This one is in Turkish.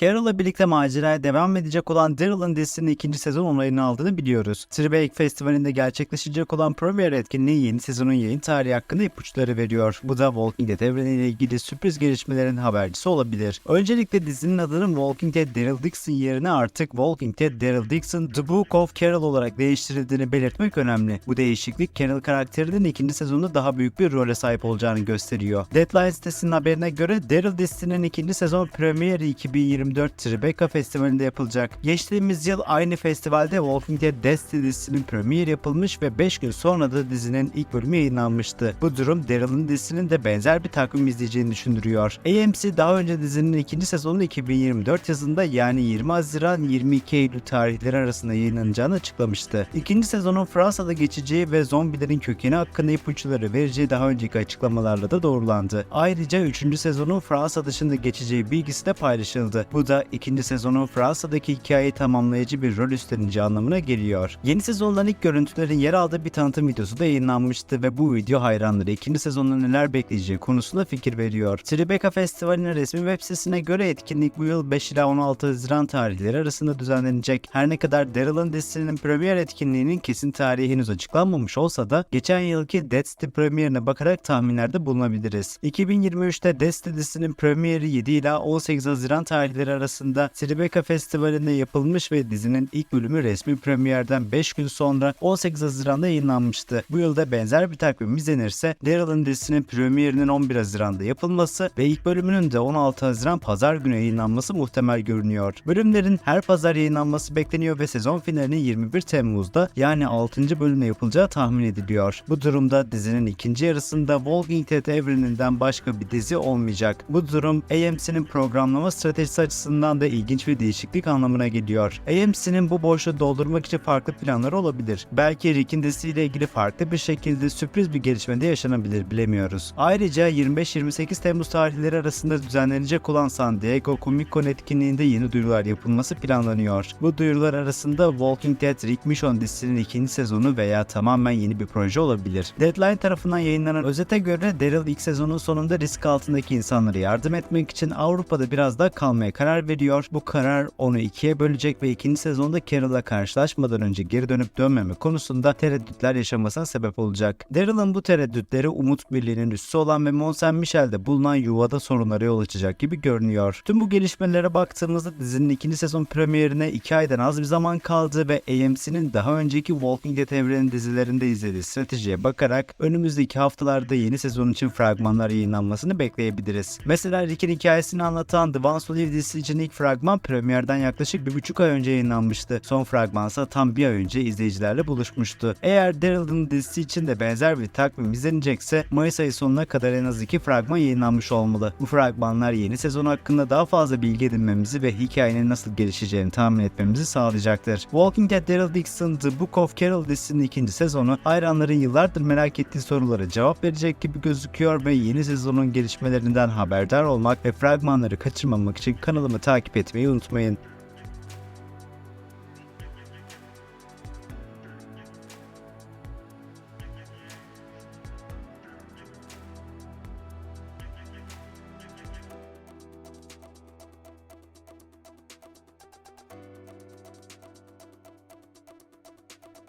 Carol'la birlikte maceraya devam edecek olan Daryl'ın dizisinin ikinci sezon onayını aldığını biliyoruz. Tribeca Festivali'nde gerçekleşecek olan premiere etkinliği yeni sezonun yayın tarihi hakkında ipuçları veriyor. Bu da Walking Dead evreniyle ilgili sürpriz gelişmelerin habercisi olabilir. Öncelikle dizinin adının Walking Dead Daryl Dixon yerine artık Walking Dead Daryl Dixon The Book of Carol olarak değiştirildiğini belirtmek önemli. Bu değişiklik Carol karakterinin ikinci sezonda daha büyük bir role sahip olacağını gösteriyor. Deadline sitesinin haberine göre Daryl dizisinin ikinci sezon premieri 2024 Tribeca Festivali'nde yapılacak. Geçtiğimiz yıl aynı festivalde Walking Dead Destiny dizisinin premieri yapılmış ve 5 gün sonra da dizinin ilk bölümü yayınlanmıştı. Bu durum Daryl'ın dizisinin de benzer bir takvim izleyeceğini düşündürüyor. AMC daha önce dizinin ikinci sezonu 2024 yazında yani 20 Haziran 22 Eylül tarihleri arasında yayınlanacağını açıklamıştı. İkinci sezonun Fransa'da geçeceği ve zombilerin kökeni hakkında ipuçları vereceği daha önceki açıklamalarla da doğrulandı. Ayrıca 3. sezonun Fransa dışında geçeceği bilgisi de paylaşıldı. Bu da ikinci sezonun Fransa'daki hikayeyi tamamlayıcı bir rol üstleneceği anlamına geliyor. Yeni sezondan ilk görüntülerin yer aldığı bir tanıtım videosu da yayınlanmıştı ve bu video hayranları ikinci sezonda neler bekleyeceği konusunda fikir veriyor. Tribeca Festivali'nin resmi web sitesine göre etkinlik bu yıl 5 ila 16 Haziran tarihleri arasında düzenlenecek. Her ne kadar Daryl'ın dizisinin premier etkinliğinin kesin tarihi henüz açıklanmamış olsa da geçen yılki Dead City premierine bakarak tahminlerde bulunabiliriz. 2023'te Dead City dizisinin premieri 7 ila 18 Haziran tarihleri arasında Tribeca Festivali'nde yapılmış ve dizinin ilk bölümü resmi premierden 5 gün sonra 18 Haziran'da yayınlanmıştı. Bu yılda benzer bir takvim izlenirse Daryl'ın dizisinin premierinin 11 Haziran'da yapılması ve ilk bölümünün de 16 Haziran pazar günü yayınlanması muhtemel görünüyor. Bölümlerin her pazar yayınlanması bekleniyor ve sezon finalinin 21 Temmuz'da yani 6. bölümde yapılacağı tahmin ediliyor. Bu durumda dizinin ikinci yarısında Walking Dead evreninden başka bir dizi olmayacak. Bu durum AMC'nin programlama stratejisi açısından da ilginç bir değişiklik anlamına geliyor. AMC'nin bu boşluğu doldurmak için farklı planları olabilir. Belki Rick'in dizisiyle ilgili farklı bir şekilde sürpriz bir gelişme de yaşanabilir bilemiyoruz. Ayrıca 25-28 Temmuz tarihleri arasında düzenlenecek olan San Diego Comic Con etkinliğinde yeni duyurular yapılması planlanıyor. Bu duyurular arasında Walking Dead Rick Mission dizisinin ikinci sezonu veya tamamen yeni bir proje olabilir. Deadline tarafından yayınlanan özete göre Daryl ilk sezonun sonunda risk altındaki insanlara yardım etmek için Avrupa'da biraz daha kalmaya karar veriyor. Bu karar onu ikiye bölecek ve ikinci sezonda Carol'la karşılaşmadan önce geri dönüp dönmeme konusunda tereddütler yaşamasına sebep olacak. Daryl'ın bu tereddütleri Umut Birliği'nin üssü olan ve Mont Saint Michel'de bulunan yuvada sorunlara yol açacak gibi görünüyor. Tüm bu gelişmelere baktığımızda dizinin ikinci sezon premierine 2 aydan az bir zaman kaldı ve AMC'nin daha önceki Walking Dead evreni dizilerinde izlediği stratejiye bakarak önümüzdeki haftalarda yeni sezon için fragmanlar yayınlanmasını bekleyebiliriz. Mesela Rick'in hikayesini anlatan The Ones Who dizisi için ilk fragman premierden yaklaşık bir buçuk ay önce yayınlanmıştı. Son fragmansa tam bir ay önce izleyicilerle buluşmuştu. Eğer Daryl'ın dizisi için de benzer bir takvim izlenecekse Mayıs ayı sonuna kadar en az iki fragman yayınlanmış olmalı. Bu fragmanlar yeni sezon hakkında daha fazla bilgi edinmemizi ve hikayenin nasıl gelişeceğini tahmin etmemizi sağlayacaktır. Walking Dead Daryl Dixon The Book of Carol dizisinin ikinci sezonu hayranların yıllardır merak ettiği sorulara cevap verecek gibi gözüküyor ve yeni sezonun gelişmelerinden haberdar olmak ve fragmanları kaçırmamak için kanalımı takip etmeyi unutmayın.